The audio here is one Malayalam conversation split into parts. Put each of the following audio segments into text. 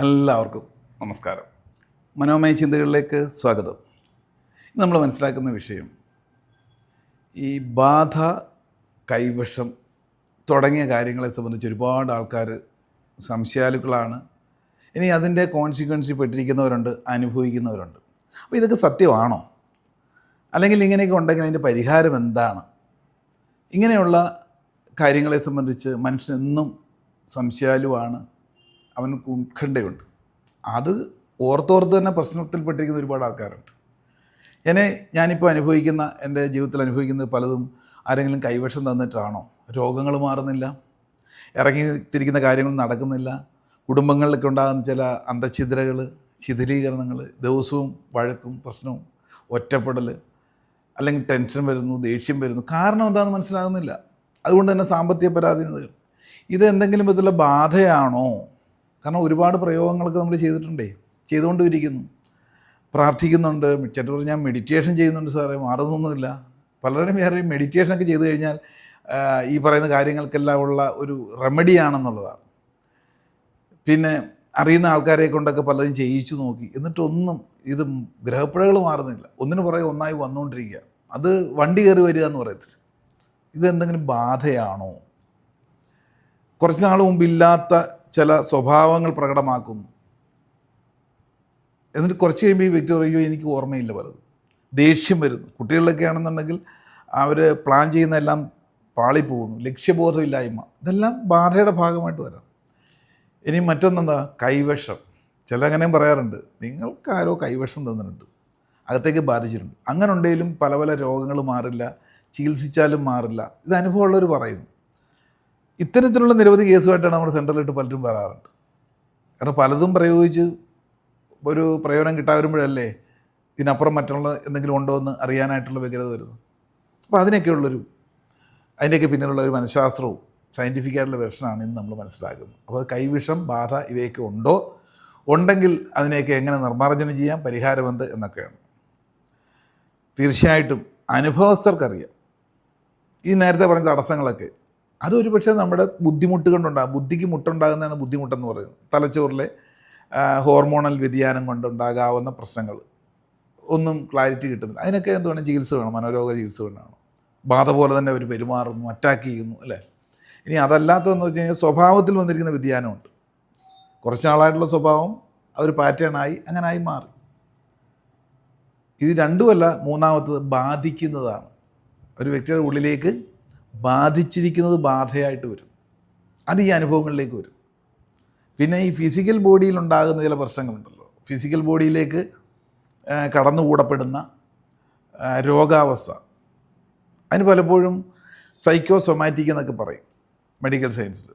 എല്ലാവർക്കും നമസ്കാരം. മനോമയ ചിന്തകളിലേക്ക് സ്വാഗതം. നമ്മൾ മനസ്സിലാക്കുന്ന വിഷയം ഈ ബാധ കൈവശം തുടങ്ങിയ കാര്യങ്ങളെ സംബന്ധിച്ച് ഒരുപാട് ആൾക്കാർ സംശയാലുക്കളാണ്. ഇനി അതിന്റെ കോൺസിക്വൻസിൽ പെട്ടിരിക്കുന്നവരുണ്ട് അനുഭവിക്കുന്നവരുണ്ട്. അപ്പോൾ ഇതൊക്കെ സത്യമാണോ? അല്ലെങ്കിൽ ഇങ്ങനെയൊക്കെ ഉണ്ടെങ്കിൽ അതിന്റെ പരിഹാരം എന്താണ്? ഇങ്ങനെയുള്ള കാര്യങ്ങളെ സംബന്ധിച്ച് മനുഷ്യനെന്നും സംശയാലുവാണ്. അവന് ഉത്കണ്ഠയുണ്ട്. അത് ഓർത്തോർത്ത് തന്നെ പ്രശ്നത്തിൽപ്പെട്ടിരിക്കുന്ന ഒരുപാട് ആൾക്കാരുണ്ട്. എന്നെ ഞാനിപ്പോൾ അനുഭവിക്കുന്ന എന്റെ ജീവിതത്തിൽ അനുഭവിക്കുന്ന പലതും ആരെങ്കിലും കൈവശം തന്നിട്ടാണോ? രോഗങ്ങൾ മാറുന്നില്ല ഇറങ്ങി തിരിക്കുന്ന കാര്യങ്ങൾ നടക്കുന്നില്ല കുടുംബങ്ങളിലൊക്കെ ഉണ്ടാകുന്ന ചില അന്തഛിദ്രകൾ ശിഥിലീകരണങ്ങൾ ദിവസവും വഴക്കും പ്രശ്നവും ഒറ്റപ്പെടൽ അല്ലെങ്കിൽ ടെൻഷൻ വരുന്നു ദേഷ്യം വരുന്നു. കാരണം എന്താണെന്ന് മനസ്സിലാകുന്നില്ല. അതുകൊണ്ട് തന്നെ സാമ്പത്തിക പരാധീനതകൾ. ഇത് എന്തെങ്കിലും വിധത്തിലുള്ള ബാധയാണോ? കാരണം ഒരുപാട് പ്രയോഗങ്ങളൊക്കെ നമ്മൾ ചെയ്തിട്ടുണ്ടേ ചെയ്തുകൊണ്ടും ഇരിക്കുന്നു പ്രാർത്ഥിക്കുന്നുണ്ട് ചിലർ ഞാൻ മെഡിറ്റേഷൻ ചെയ്യുന്നുണ്ട് സാറേ മാറുന്നൊന്നുമില്ല. പലരുടെയും വേറെ മെഡിറ്റേഷനൊക്കെ ചെയ്തു കഴിഞ്ഞാൽ ഈ പറയുന്ന കാര്യങ്ങൾക്കെല്ലാം ഉള്ള ഒരു റെമഡിയാണെന്നുള്ളതാണ് പിന്നെ അറിയുന്ന ആൾക്കാരെ കൊണ്ടൊക്കെ പലതും ചെയ്യിച്ചു നോക്കി. എന്നിട്ടൊന്നും ഇത് ഗ്രഹപ്പിഴകൾ മാറുന്നില്ല. ഒന്നിനു പുറകെ ഒന്നായി വന്നുകൊണ്ടിരിക്കുക. അത് വണ്ടി കയറി വരിക എന്ന് പറയത്തില്ല. ഇതെന്തെങ്കിലും ബാധയാണോ? കുറച്ച് നാൾ മുമ്പില്ലാത്ത ചില സ്വഭാവങ്ങൾ പ്രകടമാക്കുന്നു. എന്നിട്ട് കുറച്ച് കഴിയുമ്പോൾ ഈ വ്യക്തി പറയുകയോ എനിക്ക് ഓർമ്മയില്ല പലത്. ദേഷ്യം വരുന്നു. കുട്ടികളിലൊക്കെ ആണെന്നുണ്ടെങ്കിൽ അവർ പ്ലാൻ ചെയ്യുന്നതെല്ലാം പാളിപ്പോകുന്നു. ലക്ഷ്യബോധമില്ലായ്മ. ഇതെല്ലാം ബാധയുടെ ഭാഗമായിട്ട് വരാം ഇനി മറ്റൊന്നെന്താ? കൈവശം. ചില അങ്ങനെയും പറയാറുണ്ട് നിങ്ങൾക്ക് ആരോ കൈവശം തന്നിട്ടുണ്ട്. അകത്തേക്ക് ബാധിച്ചിട്ടുണ്ട്. അങ്ങനെ ഉണ്ടെങ്കിലും പല പല രോഗങ്ങൾ മാറില്ല. ചികിത്സിച്ചാലും മാറില്ല. ഇത് അനുഭവമുള്ളവർ പറയുന്നു. ഇത്തരത്തിലുള്ള നിരവധി കേസുമായിട്ടാണ് നമ്മുടെ സെന്ററിലിട്ട് പലരും വരാറുണ്ട്. കാരണം പലതും പ്രയോഗിച്ച് ഒരു പ്രയോജനം കിട്ടാ വരുമ്പോഴല്ലേ ഇതിനപ്പുറം മറ്റുള്ള എന്തെങ്കിലും ഉണ്ടോ എന്ന് അറിയാനായിട്ടുള്ള വ്യഗ്രത വരുന്നു അപ്പോൾ അതിനൊക്കെയുള്ളൊരു അതിന്റെയൊക്കെ പിന്നിലുള്ള ഒരു മനഃശാസ്ത്രവും സയന്റിഫിക് ആയിട്ടുള്ള വെർഷനാണ് ഇന്ന് നമ്മൾ മനസ്സിലാക്കുന്നത്. അപ്പോൾ കൈവിഷം ബാധ ഇവയൊക്കെ ഉണ്ടോ? ഉണ്ടെങ്കിൽ അതിനെയൊക്കെ എങ്ങനെ നിർമ്മാർജനം ചെയ്യാം? പരിഹാരമെന്ത് എന്നൊക്കെയാണ്. തീർച്ചയായിട്ടും അനുഭവസ്ഥർക്കറിയാം. ഈ നേരത്തെ പറഞ്ഞ തടസ്സങ്ങളൊക്കെ അതൊരു പക്ഷേ നമ്മുടെ ബുദ്ധിമുട്ട് കൊണ്ടുണ്ടാകും ബുദ്ധിക്ക് മുട്ടുണ്ടാകുന്നതാണ് ബുദ്ധിമുട്ടെന്ന് പറയുന്നത്. തലച്ചോറിലെ ഹോർമോണൽ വ്യതിയാനം കൊണ്ടുണ്ടാകാവുന്ന പ്രശ്നങ്ങൾ. ഒന്നും ക്ലാരിറ്റി കിട്ടുന്നില്ല. അതിനൊക്കെ എന്ത് വേണം? ചികിത്സ വേണം മനോരോഗ ചികിത്സ വേണം. ബാധ പോലെ തന്നെ അവർ പെരുമാറുന്നു അറ്റാക്ക് ചെയ്യുന്നു അല്ലേ? ഇനി അതല്ലാത്തതെന്ന് വെച്ച് കഴിഞ്ഞാൽ സ്വഭാവത്തിൽ വന്നിരിക്കുന്ന വ്യതിയാനമുണ്ട്. കുറച്ച് നാളായിട്ടുള്ള സ്വഭാവം അവർ പാറ്റേണായി അങ്ങനെ ആയി മാറി. ഇത് രണ്ടുമല്ല മൂന്നാമത്തത് ബാധിക്കുന്നതാണ്. ഒരു വ്യക്തിയുടെ ഉള്ളിലേക്ക് ബാധിച്ചിരിക്കുന്നത് ബാധയായിട്ട് വരും. അത് ഈ അനുഭവങ്ങളിലേക്ക് വരും. പിന്നെ ഈ ഫിസിക്കൽ ബോഡിയിൽ ഉണ്ടാകുന്ന ചില പ്രശ്നങ്ങളുണ്ടല്ലോ. ഫിസിക്കൽ ബോഡിയിലേക്ക് കടന്നുകൂടപ്പെടുന്ന രോഗാവസ്ഥ. അതിന് പലപ്പോഴും സൈക്കോസൊമാറ്റിക് എന്നൊക്കെ പറയും മെഡിക്കൽ സയൻസിൽ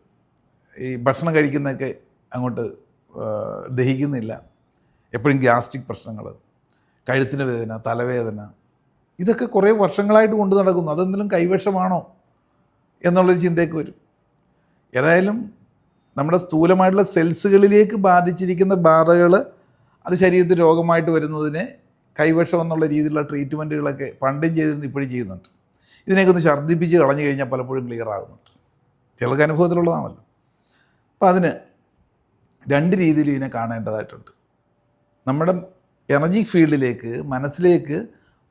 ഈ ഭക്ഷണം കഴിക്കുന്നതൊക്കെ അങ്ങോട്ട് ദഹിക്കുന്നില്ല. എപ്പോഴും ഗ്യാസ്ട്രിക് പ്രശ്നങ്ങൾ കഴുത്തിന് വേദന തലവേദന ഇതൊക്കെ കുറേ വർഷങ്ങളായിട്ട് കൊണ്ടു നടക്കുന്നു. അതെന്തെങ്കിലും കൈവശമാണോ? എന്നുള്ളൊരു ചിന്തയൊക്കെ വരും. ഏതായാലും നമ്മുടെ സ്ഥൂലമായിട്ടുള്ള സെൽസുകളിലേക്ക് ബാധിച്ചിരിക്കുന്ന ബാധകൾ അത് ശരീരത്തിൽ രോഗമായിട്ട് വരുന്നതിന് കൈവശം എന്നുള്ള രീതിയിലുള്ള ട്രീറ്റ്മെന്റുകളൊക്കെ പണ്ടും ചെയ്തിരുന്നു ഇപ്പോഴും ചെയ്യുന്നുണ്ട്. ഇതിനെയൊക്കെ ഒന്ന് ഛർദ്ദിപ്പിച്ച് കളഞ്ഞു കഴിഞ്ഞാൽ പലപ്പോഴും ക്ലിയർ ആകുന്നുണ്ട്. ചിലർക്ക് അനുഭവത്തിലുള്ളതാണല്ലോ. അപ്പം അതിന് രണ്ട് രീതിയിൽ ഇതിനെ കാണേണ്ടതായിട്ടുണ്ട്. നമ്മുടെ എനർജി ഫീൽഡിലേക്ക് മനസ്സിലേക്ക്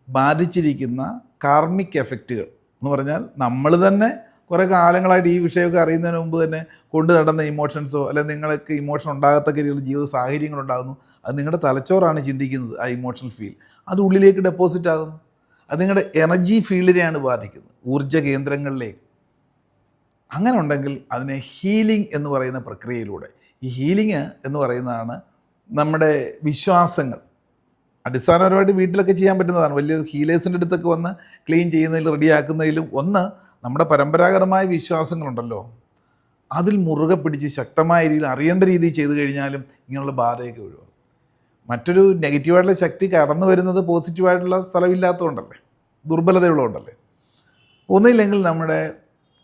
ബാധിച്ചിരിക്കുന്ന കാർമിക് എഫക്റ്റുകൾ എന്ന് പറഞ്ഞാൽ നമ്മൾ തന്നെ കുറേ കാലങ്ങളായിട്ട് ഈ വിഷയമൊക്കെ അറിയുന്നതിന് മുമ്പ് തന്നെ കൊണ്ടു നടന്ന ഇമോഷൻസോ അല്ലെങ്കിൽ നിങ്ങൾക്ക് ഇമോഷൻ ഉണ്ടാകത്തക്ക രീതിയിൽ ജീവിത സാഹചര്യങ്ങൾ ഉണ്ടാകുന്നു. അത് നിങ്ങളുടെ തലച്ചോറാണ് ചിന്തിക്കുന്നത് ആ ഇമോഷണൽ ഫീൽ അത് ഉള്ളിലേക്ക് ഡെപ്പോസിറ്റ് ആകുന്നു. അത് നിങ്ങളുടെ എനർജി ഫീൽഡിനെയാണ് ബാധിക്കുന്നത് ഊർജ കേന്ദ്രങ്ങളിലേക്ക്. അങ്ങനെ ഉണ്ടെങ്കിൽ അതിനെ ഹീലിംഗ് എന്ന് പറയുന്ന പ്രക്രിയയിലൂടെ ഈ ഹീലിംഗ് എന്ന് പറയുന്നതാണ് നമ്മുടെ വിശ്വാസങ്ങൾ. അടിസ്ഥാനപരമായിട്ട് വീട്ടിലൊക്കെ ചെയ്യാൻ പറ്റുന്നതാണ്. വലിയ ഹീലേഴ്സിന്റെ അടുത്തൊക്കെ വന്ന് ക്ലീൻ ചെയ്യുന്നതിലും റെഡിയാക്കുന്നതിലും ഒന്ന് നമ്മുടെ പരമ്പരാഗതമായ വിശ്വാസങ്ങളുണ്ടല്ലോ. അതിൽ മുറുകെ പിടിച്ച് ശക്തമായ രീതിയിൽ അറിയേണ്ട രീതിയിൽ ചെയ്തു കഴിഞ്ഞാലും ഇങ്ങനെയുള്ള ബാധയൊക്കെ ഒഴിവാകും. മറ്റൊരു നെഗറ്റീവായിട്ടുള്ള ശക്തി കടന്നു വരുന്നത് പോസിറ്റീവായിട്ടുള്ള സ്ഥലമില്ലാത്തതുകൊണ്ടല്ലേ? ദുർബലതയുള്ളതുകൊണ്ടല്ലേ? ഒന്നില്ലെങ്കിൽ നമ്മുടെ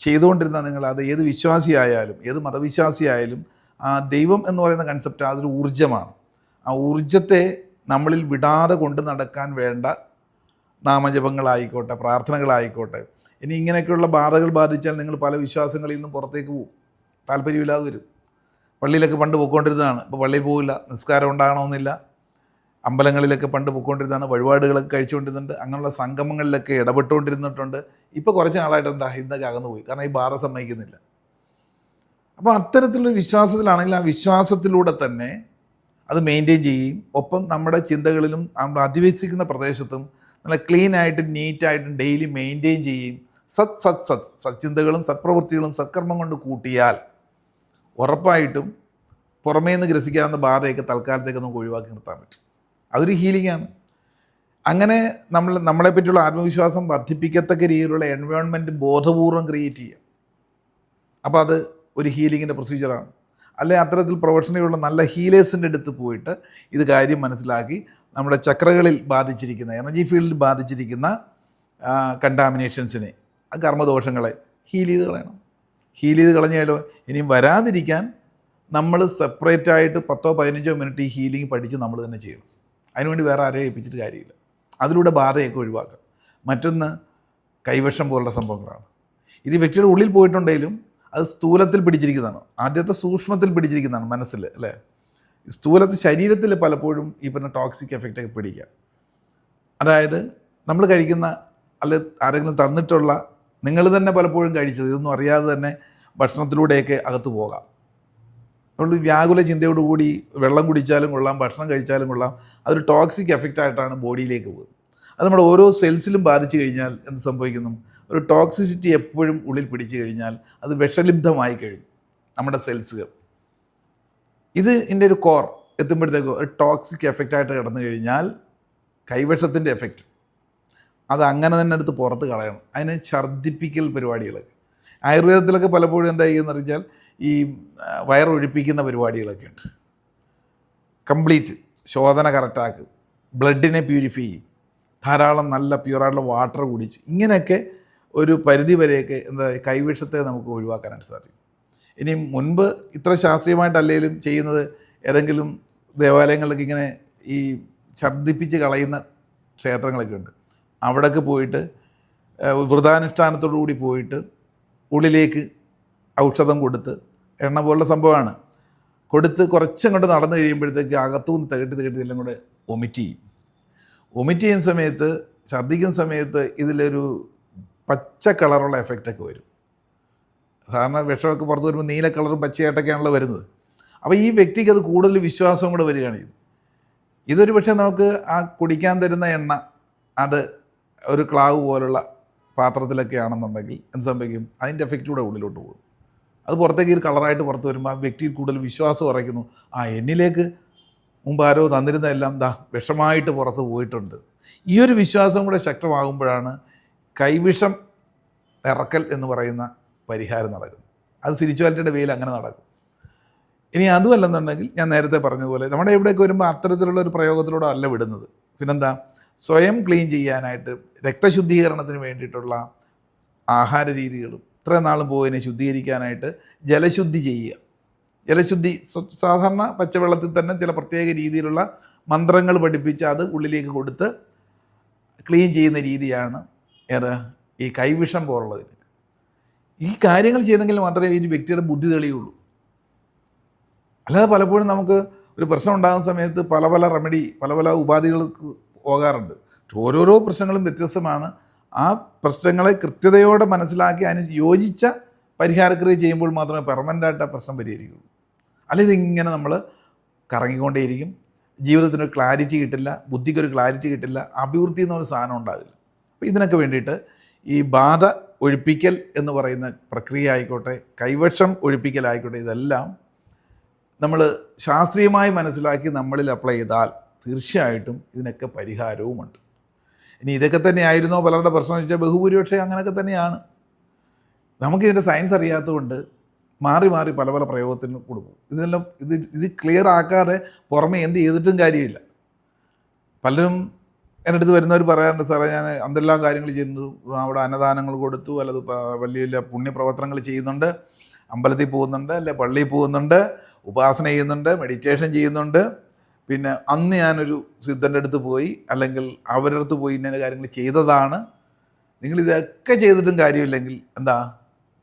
ചെയ്തുകൊണ്ടിരുന്ന നിങ്ങൾ അത് ഏത് വിശ്വാസിയായാലും ഏത് മതവിശ്വാസിയായാലും ആ ദൈവം എന്ന് പറയുന്ന കൺസെപ്റ്റ് അതൊരു ഊർജമാണ്. ആ ഊർജത്തെ നമ്മളിൽ വിടാതെ കൊണ്ട് നടക്കാൻ വേണ്ട നാമജപങ്ങളായിക്കോട്ടെ പ്രാർത്ഥനകളായിക്കോട്ടെ. ഇനി ഇങ്ങനെയൊക്കെയുള്ള ബാധകൾ ബാധിച്ചാൽ നിങ്ങൾ പല വിശ്വാസങ്ങളിൽ നിന്നും പുറത്തേക്ക് പോകും താല്പര്യമില്ലാതെ വരും. പള്ളിയിലൊക്കെ പണ്ട് പൊയ്ക്കൊണ്ടിരുന്നതാണ്. ഇപ്പോൾ പള്ളിയിൽ പോകില്ല നിസ്കാരം ഉണ്ടാകണമെന്നില്ല. അമ്പലങ്ങളിലൊക്കെ പണ്ട് പൊയ്ക്കൊണ്ടിരുന്നതാണ്. വഴിപാടുകളൊക്കെ കഴിച്ചുകൊണ്ടിരുന്നുണ്ട്. അങ്ങനെയുള്ള സംഗമങ്ങളിലൊക്കെ ഇടപെട്ടുകൊണ്ടിരുന്നിട്ടുണ്ട്. ഇപ്പോൾ കുറച്ച് നാളായിട്ട് എന്താ ഇന്നൊക്കെ അകന്നു പോയി. കാരണം ഈ ബാധ സമ്മതിക്കുന്നില്ല. അപ്പോൾ അത്തരത്തിലുള്ള വിശ്വാസത്തിലാണെങ്കിൽ ആ വിശ്വാസത്തിലൂടെ തന്നെ അത് മെയിന്റെയിൻ ചെയ്യുകയും ഒപ്പം നമ്മുടെ ചിന്തകളിലും നമ്മൾ അധിവസിക്കുന്ന പ്രദേശത്തും നല്ല ക്ലീൻ ആയിട്ടും നീറ്റായിട്ടും ഡെയിലി മെയിന്റെയിൻ ചെയ്യും. സത് സത് സത് സത്ചിന്തകളും സത്പ്രവൃത്തികളും സത്കർമ്മം കൊണ്ട് കൂട്ടിയാൽ ഉറപ്പായിട്ടും പുറമേ നിന്ന് ഗ്രസിക്കാവുന്ന ബാധയൊക്കെ തൽക്കാലത്തേക്ക് നമുക്ക് ഒഴിവാക്കി നിർത്താൻ പറ്റും. അതൊരു ഹീലിംഗാണ് അങ്ങനെ നമ്മൾ നമ്മളെ പറ്റിയുള്ള ആത്മവിശ്വാസം വർദ്ധിപ്പിക്കത്തക്ക രീതിയിലുള്ള എൻവയോൺമെന്റ് ബോധപൂർവം ക്രിയേറ്റ് ചെയ്യുക അപ്പോൾ അത് ഒരു ഹീലിങ്ങിന്റെ പ്രൊസീജിയറാണ് അല്ലെ അത്തരത്തിൽ പ്രൊഫഷണലുള്ള നല്ല ഹീലേഴ്സിന്റെ അടുത്ത് പോയിട്ട് ഇത് കാര്യം മനസ്സിലാക്കി നമ്മുടെ ചക്രകളിൽ ബാധിച്ചിരിക്കുന്ന എനർജി ഫീൽഡിൽ ബാധിച്ചിരിക്കുന്ന കണ്ടാമിനേഷൻസിനെ ആ കർമ്മദോഷങ്ങളെ ഹീൽ ചെയ്ത് കളയണം. ഹീൽ ചെയ്ത് കളഞ്ഞാലോ? ഇനിയും വരാതിരിക്കാൻ നമ്മൾ സെപ്പറേറ്റ് ആയിട്ട് പത്തോ പതിനഞ്ചോ മിനിറ്റ് ഈ ഹീലിംഗ് പഠിച്ച് നമ്മൾ തന്നെ ചെയ്യണം. അതിനുവേണ്ടി വേറെ ആരെയും ഏൽപ്പിച്ചിട്ട് കാര്യമില്ല. അതിലൂടെ ബാധയൊക്കെ ഒഴിവാക്കുക മറ്റൊന്ന് കൈവശം പോലുള്ള സംഭവങ്ങളാണ്. ഇത് വ്യക്തിയുടെ ഉള്ളിൽ പോയിട്ടുണ്ടെങ്കിലും അത് സ്ഥൂലത്തിൽ പിടിച്ചിരിക്കുന്നതാണ്. ആദ്യത്തെ സൂക്ഷ്മത്തിൽ പിടിച്ചിരിക്കുന്നതാണ് മനസ്സിൽ അല്ലേ? സ്ഥൂലത്തിൽ ശരീരത്തിൽ പലപ്പോഴും ഈ പറഞ്ഞ ടോക്സിക് എഫക്റ്റൊക്കെ പിടിക്കുക അതായത് നമ്മൾ കഴിക്കുന്ന അല്ലെ ആരെങ്കിലും തന്നിട്ടുള്ള നിങ്ങൾ തന്നെ പലപ്പോഴും കഴിച്ചത് ഇതൊന്നും അറിയാതെ തന്നെ ഭക്ഷണത്തിലൂടെയൊക്കെ അകത്ത് പോകാം. നമ്മൾ വ്യാകുല ചിന്തയോടുകൂടി വെള്ളം കുടിച്ചാലും കൊള്ളാം ഭക്ഷണം കഴിച്ചാലും കൊള്ളാം അതൊരു ടോക്സിക് എഫക്റ്റ് ആയിട്ടാണ് ബോഡിയിലേക്ക് പോകുന്നത്. അത് നമ്മുടെ ഓരോ സെൽസിലും ബാധിച്ചു കഴിഞ്ഞാൽ എന്ത് സംഭവിക്കുന്നു? ഒരു ടോക്സിസിറ്റി എപ്പോഴും ഉള്ളിൽ പിടിച്ചു കഴിഞ്ഞാൽ അത് വിഷലിബ്ധമായി കഴിഞ്ഞു നമ്മുടെ സെൽസുകൾ ഇത് ഇതിന്റെ ഒരു കോർ എത്തുമ്പോഴത്തേക്ക് ഒരു ടോക്സിക് എഫക്റ്റ് ആയിട്ട് കിടന്നു കഴിഞ്ഞാൽ കൈവശത്തിന്റെ എഫക്റ്റ് അത് അങ്ങനെ തന്നെ എടുത്ത് പുറത്ത് കളയണം. അതിന് ഛർദ്ദിപ്പിക്കൽ പരിപാടികളൊക്കെ. ആയുർവേദത്തിലൊക്കെ പലപ്പോഴും എന്താ ചെയ്യുന്നത് പറഞ്ഞാൽ ഈ വയറൊഴിപ്പിക്കുന്ന പരിപാടികളൊക്കെ ഉണ്ട്. കംപ്ലീറ്റ് ശോധന കറക്റ്റാക്കും ബ്ലഡിനെ പ്യൂരിഫൈ ചെയ്യും. ധാരാളം നല്ല പ്യൂറായിട്ടുള്ള വാട്ടർ കുടിച്ച് ഇങ്ങനെയൊക്കെ ഒരു പരിധി വരെയൊക്കെ എന്താ കൈവിഷത്തെ നമുക്ക് ഒഴിവാക്കാനായിട്ട് സാധിക്കും. ഇനി മുൻപ് ഇത്ര ശാസ്ത്രീയമായിട്ടല്ലേലും ചെയ്യുന്നത് ഏതെങ്കിലും ദേവാലയങ്ങളിലൊക്കെ ഇങ്ങനെ ഈ ഛർദ്ദിപ്പിച്ച് കളയുന്ന ക്ഷേത്രങ്ങളൊക്കെ ഉണ്ട്. അവിടേക്ക് പോയിട്ട് വ്രതാനുഷ്ഠാനത്തോടു കൂടി പോയിട്ട് ഉള്ളിലേക്ക് ഔഷധം കൊടുത്ത് എണ്ണ പോലുള്ള സംഭവമാണ്. കൊടുത്ത് കുറച്ചങ്ങോട്ട് നടന്നു കഴിയുമ്പോഴത്തേക്ക് അകത്തുനിന്ന് തകട്ടി തകട്ടി ഇതെല്ലാം കൂടെ ഒമിറ്റ് ചെയ്യും. ഒമിറ്റ് ചെയ്യുന്ന സമയത്ത് ഛർദ്ദിക്കുന്ന സമയത്ത് ഇതിലൊരു പച്ച കളറുള്ള എഫക്റ്റൊക്കെ വരും. സാധാരണ വിഷമൊക്കെ പുറത്ത് വരുമ്പോൾ നീല കളറും പച്ചയായിട്ടൊക്കെയാണല്ലോ വരുന്നത്. അപ്പോൾ ഈ വ്യക്തിക്ക് അത് കൂടുതൽ വിശ്വാസവും കൂടെ വരികയാണ് ചെയ്തു ഇതൊരു പക്ഷേ നമുക്ക് ആ കുടിക്കാൻ തരുന്ന എണ്ണ അത് ഒരു ക്ലാവ് പോലുള്ള പാത്രത്തിലൊക്കെ ആണെന്നുണ്ടെങ്കിൽ എന്ത് സംഭവിക്കും? അതിന്റെ എഫക്റ്റ് കൂടെ ഉള്ളിലോട്ട് പോകും. അത് പുറത്തേക്ക് ഈ കളറായിട്ട് പുറത്ത് വരുമ്പോൾ ആ വ്യക്തിയിൽ കൂടുതൽ വിശ്വാസം ഉറയ്ക്കുന്നു. ആ എന്നിലേക്ക് മുമ്പ് ആരോ തന്നിരുന്ന എല്ലാം ദാ വിഷമായിട്ട് പുറത്ത് പോയിട്ടുണ്ട്. ഈ ഒരു വിശ്വാസം കൂടെ ശക്തമാകുമ്പോഴാണ് കൈവിഷം ഇറക്കൽ എന്ന് പറയുന്ന പരിഹാരം നടക്കുന്നു അത് സ്പിരിച്വാലിറ്റിയുടെ വെയിൽ അങ്ങനെ നടക്കും. ഇനി അതുമല്ലെന്നുണ്ടെങ്കിൽ ഞാൻ നേരത്തെ പറഞ്ഞതുപോലെ നമ്മുടെ ഇവിടെയൊക്കെ വരുമ്പോൾ അത്തരത്തിലുള്ള ഒരു പ്രയോഗത്തിലൂടെ അല്ല വിടുന്നത്. പിന്നെന്താ? സ്വയം ക്ലീൻ ചെയ്യാനായിട്ട് രക്തശുദ്ധീകരണത്തിന് വേണ്ടിയിട്ടുള്ള ആഹാര രീതികളും ഇത്രയും നാളും പോയതിനെ ശുദ്ധീകരിക്കാനായിട്ട് ജലശുദ്ധി ചെയ്യുക. ജലശുദ്ധി സാധാരണ പച്ചവെള്ളത്തിൽ തന്നെ ചില പ്രത്യേക രീതിയിലുള്ള മന്ത്രങ്ങൾ പഠിപ്പിച്ച് അത് ഉള്ളിലേക്ക് കൊടുത്ത് ക്ലീൻ ചെയ്യുന്ന രീതിയാണ് ഏറെ ഈ കൈവിഷം പോലുള്ളതിന്. ഈ കാര്യങ്ങൾ ചെയ്തെങ്കിൽ മാത്രമേ ഈ വ്യക്തിയുടെ ബുദ്ധി തെളിയുള്ളൂ. അല്ലാതെ പലപ്പോഴും നമുക്ക് ഒരു പ്രശ്നം ഉണ്ടാകുന്ന സമയത്ത് പല പല റെമഡി പല പല ഉപാധികൾക്ക് പോകാറുണ്ട്. ഓരോരോ പ്രശ്നങ്ങളും വ്യത്യസ്തമാണ്. ആ പ്രശ്നങ്ങളെ കൃത്യതയോടെ മനസ്സിലാക്കി അതിന് യോജിച്ച പരിഹാരക്രിയ ചെയ്യുമ്പോൾ മാത്രമേ പെർമനന്റായിട്ട് ആ പ്രശ്നം പരിഹരിക്കുള്ളൂ അല്ലെങ്കിൽ ഇങ്ങനെ നമ്മൾ കറങ്ങിക്കൊണ്ടേയിരിക്കും. ജീവിതത്തിനൊരു ക്ലാരിറ്റി കിട്ടില്ല ബുദ്ധിക്കൊരു ക്ലാരിറ്റി കിട്ടില്ല അഭിവൃദ്ധി എന്നൊരു സാധനം ഉണ്ടാകില്ല. അപ്പോൾ ഇതിനൊക്കെ വേണ്ടിയിട്ട് ഈ ബാധ ഒഴിപ്പിക്കൽ എന്ന് പറയുന്ന പ്രക്രിയ ആയിക്കോട്ടെ കൈവശം ഒഴിപ്പിക്കലായിക്കോട്ടെ ഇതെല്ലാം നമ്മൾ ശാസ്ത്രീയമായി മനസ്സിലാക്കി നമ്മളിൽ അപ്ലൈ ചെയ്താൽ തീർച്ചയായിട്ടും ഇതിനൊക്കെ പരിഹാരവുമുണ്ട്. ഇനി ഇതൊക്കെ തന്നെയായിരുന്നോ? പലരുടെ പ്രശ്നം വെച്ചാൽ ബഹുഭൂരിപക്ഷം അങ്ങനെയൊക്കെ തന്നെയാണ്. നമുക്കിതിന്റെ സയൻസ് അറിയാത്തതുകൊണ്ട് മാറി മാറി പല പല പ്രയോഗത്തിന് കൊടുക്കും ഇതെല്ലാം ഇത് ഇത് ക്ലിയർ ആക്കാതെ പുറമെ എന്ത് ചെയ്തിട്ടും കാര്യമില്ല. പലരും എന്റെ അടുത്ത് വരുന്നവർ പറയാറുണ്ട് സാറേ ഞാൻ എന്തെല്ലാം കാര്യങ്ങൾ ചെയ്യുന്നു? അവിടെ അന്നദാനങ്ങൾ കൊടുത്തു അല്ലത് വലിയ വലിയ പുണ്യപ്രവർത്തനങ്ങൾ ചെയ്യുന്നുണ്ട് അമ്പലത്തിൽ പോകുന്നുണ്ട് അല്ലെ പള്ളിയിൽ പോകുന്നുണ്ട് ഉപാസന ചെയ്യുന്നുണ്ട് മെഡിറ്റേഷൻ ചെയ്യുന്നുണ്ട്. പിന്നെ അന്ന് ഞാനൊരു സിദ്ധന്റെ അടുത്ത് പോയി അല്ലെങ്കിൽ അവരുടെ അടുത്ത് പോയി ഇന്ന കാര്യങ്ങൾ ചെയ്തതാണ്. നിങ്ങൾ ഇതൊക്കെ ചെയ്തിട്ടും കാര്യമില്ലെങ്കിൽ എന്താ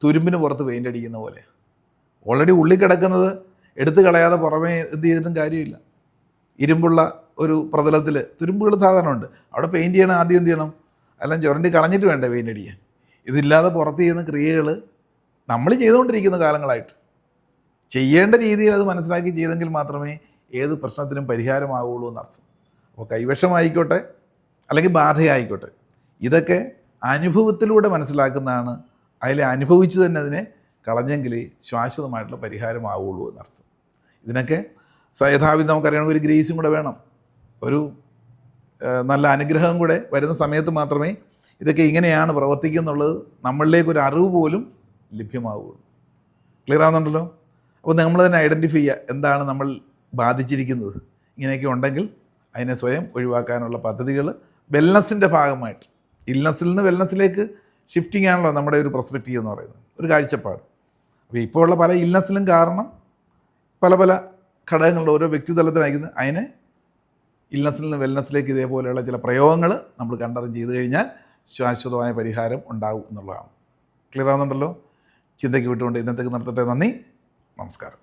തുരുമ്പിന് പുറത്ത് പെയിന്റ് അടിക്കുന്ന പോലെ. ഓൾറെഡി ഉള്ളിൽ കിടക്കുന്നത് എടുത്തു കളയാതെ പുറമേ എന്ത് ചെയ്തിട്ടും കാര്യമില്ല. ഇരുമ്പുള്ള ഒരു പ്രതലത്തിൽ തുരുമ്പുകൾ സാധാരണ ഉണ്ട് അവിടെ പെയിന്റ് ചെയ്യണം ആദ്യം എന്ത് ചെയ്യണം? എല്ലാം ചുരണ്ടി കളഞ്ഞിട്ട് വേണ്ടേ പെയിന്റ് അടിക്കാൻ? ഇതില്ലാതെ പുറത്ത് ചെയ്യുന്ന ക്രിയകൾ നമ്മൾ ചെയ്തുകൊണ്ടിരിക്കുന്ന കാലങ്ങളായിട്ട്. ചെയ്യേണ്ട രീതിയിൽ അത് മനസ്സിലാക്കി ചെയ്തെങ്കിൽ മാത്രമേ ഏത് പ്രശ്നത്തിനും പരിഹാരമാവുള്ളൂ എന്നർത്ഥം. അപ്പോൾ കൈവശമായിക്കോട്ടെ അല്ലെങ്കിൽ ബാധയായിക്കോട്ടെ. ഇതൊക്കെ അനുഭവത്തിലൂടെ മനസ്സിലാക്കുന്നതാണ്. അതിൽ അനുഭവിച്ച് തന്നെ അതിനെ കളഞ്ഞെങ്കിൽ ശാശ്വതമായിട്ടുള്ള പരിഹാരമാവുള്ളൂ എന്നർത്ഥം. ഇതിനൊക്കെ യഥാവിധി നമുക്കറിയണമെങ്കിൽ ഒരു ഗ്രേസും കൂടെ വേണം. ഒരു നല്ല അനുഗ്രഹം കൂടെ വരുന്ന സമയത്ത് മാത്രമേ ഇതൊക്കെ ഇങ്ങനെയാണ് പ്രവർത്തിക്കുന്നുള്ളത്. നമ്മളിലേക്ക് ഒരു അറിവ് പോലും ലഭ്യമാവുകയുള്ളൂ. ക്ലിയർ ആവുന്നുണ്ടല്ലോ? അപ്പോൾ നമ്മൾ തന്നെ ഐഡന്റിഫൈ ചെയ്യുക എന്താണ് നമ്മൾ ബാധിച്ചിരിക്കുന്നത്. ഇങ്ങനെയൊക്കെ ഉണ്ടെങ്കിൽ അതിനെ സ്വയം ഒഴിവാക്കാനുള്ള പദ്ധതികൾ വെൽനസ്സിന്റെ ഭാഗമായിട്ട്. ഇൽനസ്സിൽ നിന്ന് വെൽനസ്സിലേക്ക് ഷിഫ്റ്റിംഗ് ആണല്ലോ നമ്മുടെ ഒരു പ്രൊസ്പെക്റ്റീവ് എന്ന് പറയുന്നത്. ഒരു കാഴ്ചപ്പാട്. അപ്പോൾ ഇപ്പോൾ ഉള്ള പല ഇൽനസ്സിലും കാരണം പല പല ഘടകങ്ങളുടെ ഓരോ വ്യക്തിതലത്തിലായിരിക്കുന്നത് അതിനെ ഇൽനസ്സിൽ നിന്ന് വെൽനസ്സിലേക്ക് ഇതേപോലെയുള്ള ചില പ്രയോഗങ്ങൾ നമ്മൾ കണ്ടറിഞ്ഞ് ചെയ്തു കഴിഞ്ഞാൽ ശാശ്വതമായ പരിഹാരം ഉണ്ടാകും എന്നുള്ളതാണ്. ക്ലിയർ ആവുന്നുണ്ടല്ലോ? ചിന്തയ്ക്ക് വിട്ടുകൊണ്ട് ഇന്നത്തേക്ക് നിർത്തട്ടെ. നന്ദി. നമസ്കാരം.